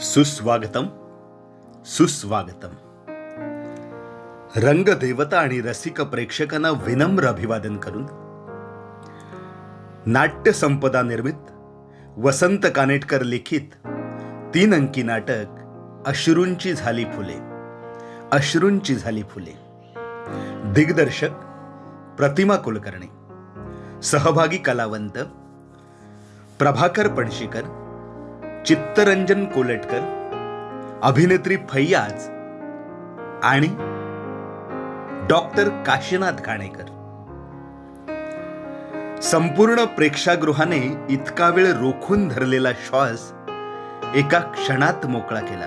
सुस्वागतम सुस्वागतम. रंगदेवता आणि रसिक प्रेक्षकांना विनम्र अभिवादन करून नाट्य संपदा निर्मित वसंत कानेटकर लिखित तीन अंकी नाटक अश्रूंची झाली फुले अश्रूंची झाली फुले. दिग्दर्शक प्रतिमा कुलकर्णी सहभागी कलावंत प्रभाकर पणशीकर चित्तरंजन कोलटकर अभिनेत्री फैयाज आणि डॉक्टर काशीनाथ घाणेकर संपूर्ण प्रेक्षागृहाने इतका वेळ रोखून धरलेला श्वास एका क्षणात मोकळा केला.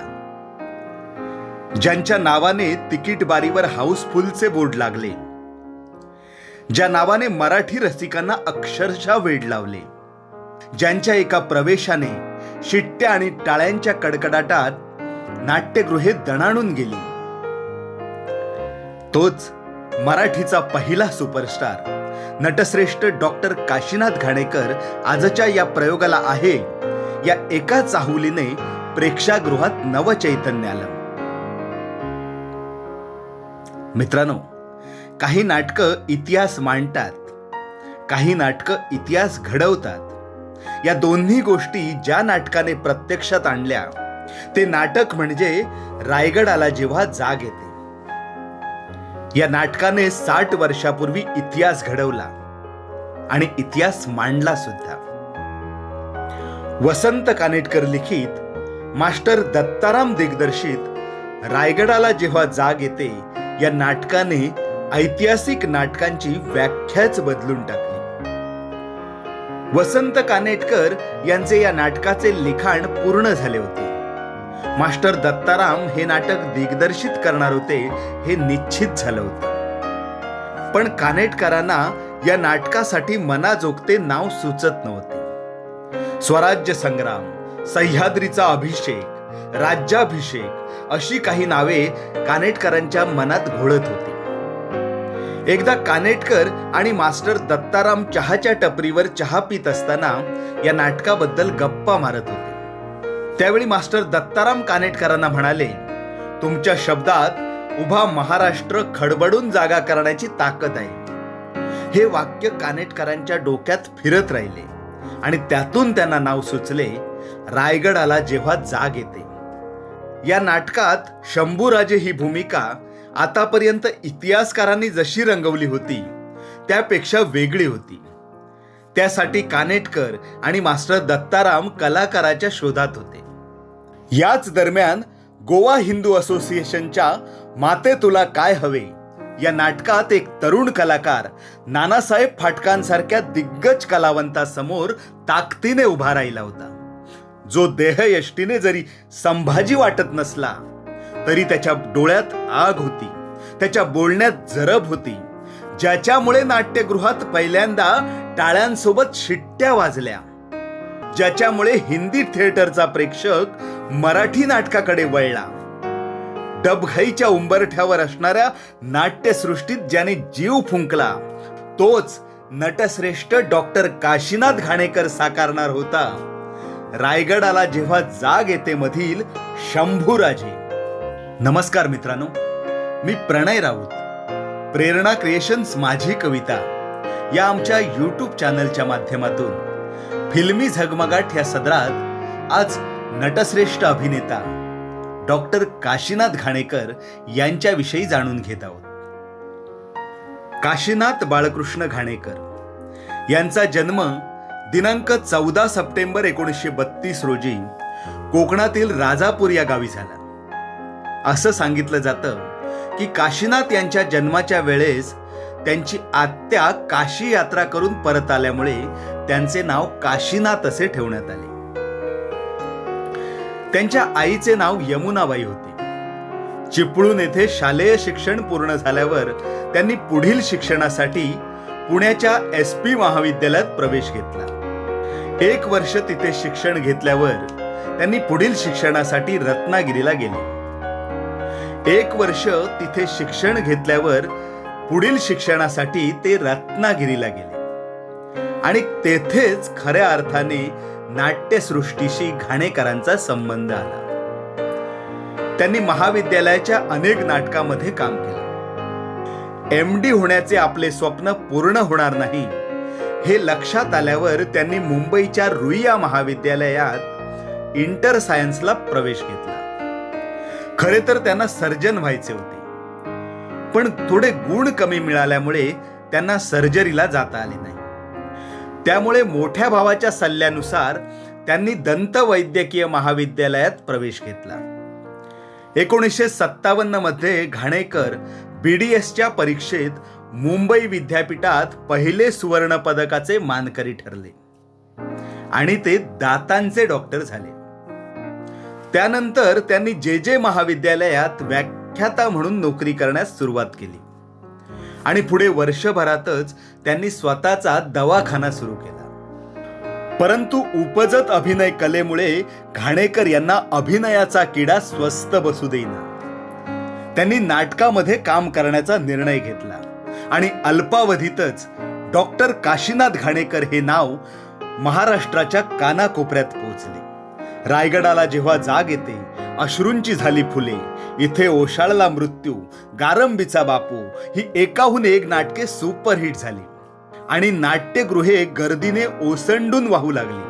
ज्यांच्या नावाने तिकीट बारीवर हाऊसफुलचे बोर्ड लागले ज्या नावाने मराठी रसिकांना अक्षरशः वेड लावले ज्यांच्या एका प्रवेशाने शिट्ट्या आणि टाळ्यांच्या कडकडाटात नाट्यगृहे दणाणून गेली. तोच मराठीचा पहिला सुपरस्टार नटश्रेष्ठ डॉक्टर काशीनाथ घाणेकर आजच्या या प्रयोगाला आहे या एका चाहुलीने प्रेक्षागृहात नव चैतन्य आलं मित्रांनो काही नाटकं इतिहास मांडतात काही नाटकं इतिहास घडवतात या दोन्ही गोष्टी ज्या नाटकाने प्रत्यक्षात आणल्या ते नाटक म्हणजे रायगडाला जेव्हा जाग येते. या नाटकाने साठ वर्षापूर्वी इतिहास घडवला आणि इतिहास मांडला सुद्धा. वसंत कानेटकर लिखित मास्टर दत्ताराम दिग्दर्शित रायगडाला जेव्हा जाग येते या नाटकाने ऐतिहासिक नाटकांची व्याख्याच बदलून टाकली. वसंत कानेटकर यांचे या नाटकाचे लिखाण पूर्ण झाले होते. मास्टर दत्ताराम हे नाटक दिग्दर्शित करणार होते हे निश्चित झालं होतं. पण कानेटकरांना या नाटकासाठी मनाजोगते नाव सुचत नव्हते. स्वराज्य संग्राम सह्याद्रीचा अभिषेक राज्याभिषेक अशी काही नावे कानेटकरांच्या मनात घोळत होती. एकदा कानेटकर आणि मास्टर दत्ताराम चहाच्या टपरीवर चहा पित असताना या नाटकाबद्दल गप्पा मारत होते. त्यावेळी मास्टर दत्ताराम कानेटकरांना म्हणाले तुमच्या शब्दात उभा महाराष्ट्र खडबडून जागा करण्याची ताकद आहे. हे वाक्य कानेटकरांच्या डोक्यात फिरत राहिले आणि त्यातून त्यांना नाव सुचले रायगडाला जेव्हा जाग येते. या नाटकात शंभूराजे ही भूमिका आतापर्यंत इतिहासकारांनी जशी रंगवली होती त्यापेक्षा वेगळी होती. त्यासाठी कानेटकर आणि मास्टर दत्ताराम कलाकाराच्या शोधात होते. याच दरम्यान गोवा हिंदू असोसिएशनच्या माते तुला काय हवे या नाटकात एक तरुण कलाकार नानासाहेब फाटकांसारख्या दिग्गज कलावंतासमोर ताकदीने उभा राहिला होता. जो देहयष्टीने जरी संभाजी वाटत नसला तरी त्याच्या डोळ्यात आग होती. त्याच्या बोलण्यात जरब होती. ज्याच्यामुळे नाट्यगृहात पहिल्यांदा टाळ्यांसोबत शिट्ट्या वाजल्या. ज्याच्यामुळे हिंदी थिएटरचा प्रेक्षक मराठी नाटकाकडे वळला. डबघाईच्या उंबरठ्यावर असणाऱ्या नाट्यसृष्टीत ज्याने जीव फुंकला तोच नटश्रेष्ठ डॉक्टर काशीनाथ घाणेकर साकारणार होता. रायगडाला जेव्हा जाग येते मधील शंभूराजे. नमस्कार मित्रांनो मी प्रणय राऊत. प्रेरणा क्रिएशन्स माझी कविता या आमच्या यूट्यूब चॅनलच्या माध्यमातून फिल्मी झगमगाट या सदरात आज नटश्रेष्ठ अभिनेता डॉक्टर काशीनाथ घाणेकर यांच्याविषयी जाणून घेत आहोत. काशीनाथ बाळकृष्ण घाणेकर यांचा जन्म दिनांक चौदा सप्टेंबर एकोणीसशे बत्तीस रोजी कोकणातील राजापूर या गावी झाला. असं सांगितलं जातं की काशीनाथ यांच्या जन्माच्या वेळेस त्यांची आत्या काशी यात्रा करून परत आल्यामुळे त्यांचे नाव काशीनाथ असे ठेवण्यात आले. त्यांच्या आईचे नाव यमुनाबाई होते. चिपळूण येथे शालेय शिक्षण पूर्ण झाल्यावर त्यांनी पुढील शिक्षणासाठी पुण्याच्या एस पी महाविद्यालयात प्रवेश घेतला. एक वर्ष तिथे शिक्षण घेतल्यावर त्यांनी पुढील शिक्षणासाठी रत्नागिरीला गेले. एक वर्ष तिथे शिक्षण घेतल्यावर पुढील शिक्षणासाठी ते रत्नागिरीला गेले. आणि तेथेच खऱ्या अर्थाने नाट्यसृष्टीशी घाणेकरांचा संबंध आला. त्यांनी महाविद्यालयाच्या अनेक नाटकामध्ये काम केलं. एम डी होण्याचे आपले स्वप्न पूर्ण होणार नाही हे लक्षात आल्यावर त्यांनी मुंबईच्या रुईया महाविद्यालयात इंटर सायन्सला प्रवेश घेतला. खरे तर त्यांना सर्जन व्हायचे होते. पण थोडे गुण कमी मिळाल्यामुळे त्यांना सर्जरीला जाता आले नाही. त्यामुळे मोठ्या भावाच्या सल्ल्यानुसार त्यांनी दंतवैद्यकीय महाविद्यालयात प्रवेश घेतला. एकोणीसशे सत्तावन्नमध्ये घाणेकर बीडीएसच्या परीक्षेत मुंबई विद्यापीठात पहिले सुवर्ण पदकाचे मानकरी ठरले. आणि ते दातांचे डॉक्टर झाले. त्यानंतर त्यांनी जे जे महाविद्यालयात व्याख्याता म्हणून नोकरी करण्यास सुरुवात केली. आणि पुढे वर्षभरातच त्यांनी स्वतःचा दवाखाना सुरू केला. परंतु उपजत अभिनय कलेमुळे घाणेकर यांना अभिनयाचा किडा स्वस्त बसू देईना. त्यांनी नाटकामध्ये काम करण्याचा निर्णय घेतला. आणि अल्पावधीतच डॉक्टर काशीनाथ घाणेकर हे नाव महाराष्ट्राच्या कानाकोपऱ्यात पोहोचले. रायगडाला जेव्हा जाग येते अश्रूंची झाली फुले. इथे ओशाळला मृत्यू गारंबीचा बापू. ही एकाहून एक नाटके सुपरहिट झाली. आणि नाट्यगृहे गर्दीने ओसंडून वाहू लागली.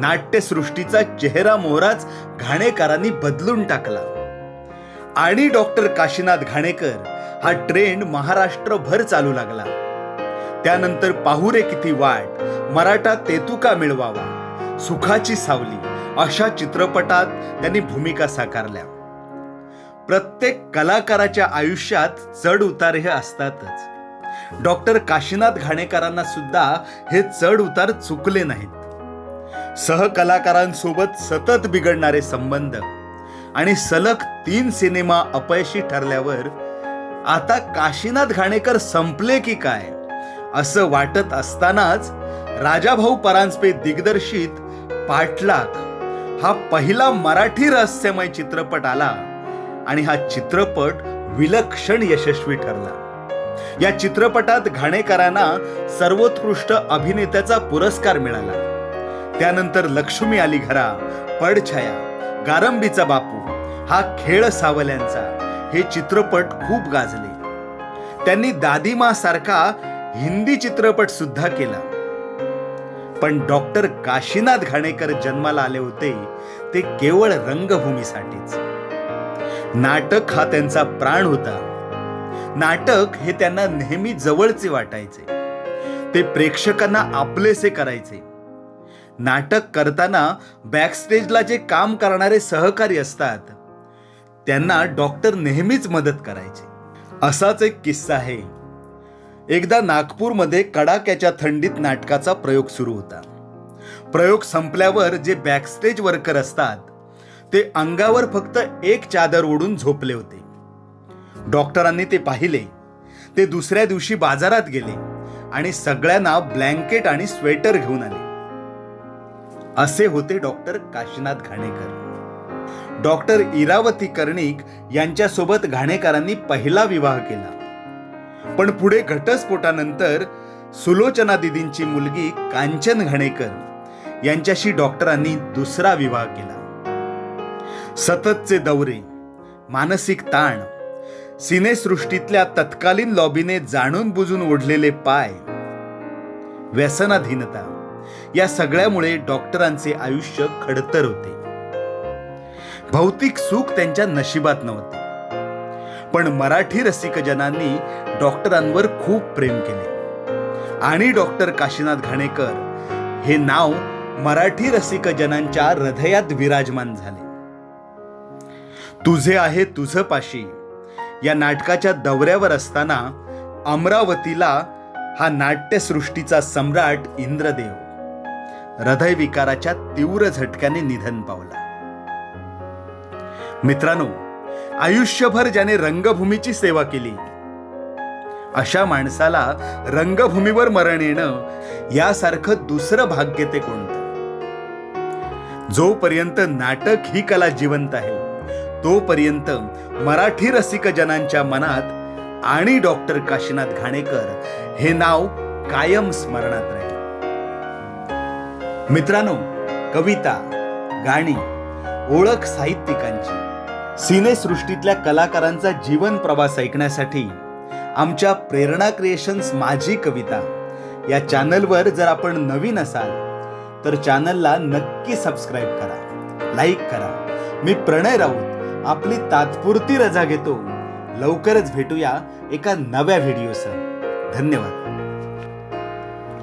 नाट्यसृष्टीचा चेहरा मोहराच घाणेकरांनी बदलून टाकला. आणि डॉक्टर काशीनाथ घाणेकर हा ट्रेंड महाराष्ट्रभर चालू लागला. त्यानंतर पाहुरे किती वाट मराठा तेतुका मिळवावा सुखाची सावली. अशा चित्रपटात त्यांनी भूमिका साकारल्या. प्रत्येक कलाकाराच्या आयुष्यात चढ उतार हे असतातच. डॉक्टर काशीनाथ घाणेकरांना सुद्धा हे चढ उतार चुकले नाहीत. सहकलाकारांसोबत सतत बिघडणारे संबंध आणि सलग तीन सिनेमा अपयशी ठरल्यावर आता काशीनाथ घाणेकर संपले की काय असं वाटत असतानाच राजाभाऊ परांजपे दिग्दर्शित पाठलाग हा पहिला मराठी रहस्यमय चित्रपट आला आणि हा चित्रपट विलक्षण यशस्वी ठरला. या चित्रपटात घाणेकरांना सर्वोत्कृष्ट अभिनेत्याचा पुरस्कार मिळाला. त्यानंतर लक्ष्मी आली घरा पडछाया गारंबीचा बापू हा खेळ सावल्यांचा हे चित्रपट खूप गाजले. त्यांनी दादीमा सारखा हिंदी चित्रपट सुद्धा केला. पण डॉक्टर काशीनाथ घाणेकर जन्माला आले होते ते केवळ रंगभूमीसाठीच. नाटक हा त्यांचा प्राण होता. नाटक हे त्यांना नेहमी जवळचे वाटायचे. ते प्रेक्षकांना आपलेसे करायचे. नाटक करताना बॅकस्टेजला जे काम करणारे सहकारी असतात त्यांना डॉक्टर नेहमीच मदत करायचे. असाच एक किस्सा आहे. एकदा नागपूरमध्ये कडाक्याच्या थंडीत नाटकाचा प्रयोग सुरू होता. प्रयोग संपल्यावर जे बॅकस्टेज वर्कर असतात ते अंगावर फक्त एक चादर ओढून झोपले होते. डॉक्टरांनी ते पाहिले. ते दुसऱ्या दिवशी बाजारात गेले आणि सगळ्यांना ब्लँकेट आणि स्वेटर घेऊन आले. असे होते डॉक्टर काशीनाथ घाणेकर. डॉक्टर इरावती कर्णिक यांच्यासोबत घाणेकरांनी पहिला विवाह केला. पण पुढे घटस्फोटानंतर सुलोचना दिदींची मुलगी कांचन घाणेकर यांच्याशी डॉक्टरांनी दुसरा विवाह केला. सततचे दौरे मानसिक ताण सिनेसृष्टीतल्या तत्कालीन लॉबीने जाणून बुजून ओढलेले पाय व्यसनाधीनता या सगळ्यामुळे डॉक्टरांचे आयुष्य खडतर होते. भौतिक सुख त्यांच्या नशिबात नव्हते. पण मराठी रसिकजनांनी डॉक्टरांवर खूप प्रेम केले. आणि डॉक्टर काशीनाथ घाणेकर हे नाव मराठी रसिकजनांच्या हृदयात विराजमान झाले. तुझे आहे तुझ पाशी या नाटकाच्या दौऱ्यावर असताना अमरावतीला हा नाट्यसृष्टीचा सम्राट इंद्रदेव हृदयविकाराच्या तीव्र झटक्याने निधन पावला. मित्रांनो आयुष्यभर ज्याने रंगभूमीची सेवा केली. अशा माणसाला रंगभूमीवर मरण येणं यासारखं दुसरं भाग्य ते कोणतं? जोपर्यंत नाटक ही कला जिवंत आहे तोपर्यंत मराठी रसिक जनांच्या मनात आणि डॉक्टर काशीनाथ घाणेकर हे नाव कायम स्मरणात राहील. मित्रांनो कविता गाणी ओळख साहित्यिकांची सिनेसृष्टीतल्या कलाकारांचा जीवन प्रवास ऐकण्यासाठी आमच्या प्रेरणा क्रिएशन्स माझी कविता या चॅनलवर जर आपण नवीन असाल तर चॅनलला नक्की सबस्क्राईब करा लाईक करा. मी प्रणय राऊत आपली तात्पुरती रजा घेतो. लवकरच भेटूया एका नव्या व्हिडिओसह. धन्यवाद.